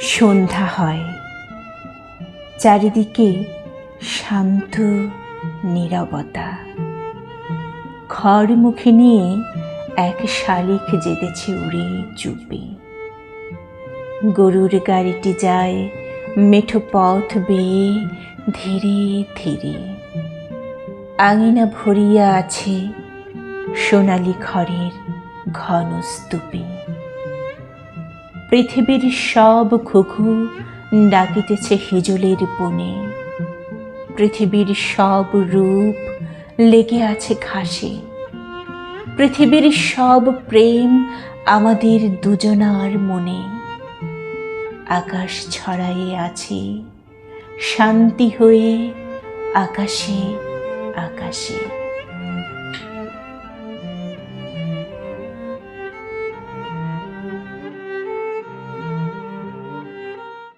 সন্ধ্যা হয়। চারিদিকে শান্ত নীরবতা। খড় মুখে নিয়ে এক শালিক যেতেছে উড়ে চুপে। গরুর গাড়িটি যায় মেঠো পথ বেয়ে ধীরে ধীরে। আঙিনা ভরিয়া আছে সোনালি খড়ের ঘন স্তূপে পৃথিবীর সব ঘুঘু ডাকিতেছে হিজলের বনে। পৃথিবীর সব রূপ লেগে আছে ঘাসে। পৃথিবীর সব প্রেম আমাদের দুজনার মনে। আকাশ ছড়াইয়ে আছে, শান্তি হয়ে আকাশে আকাশে।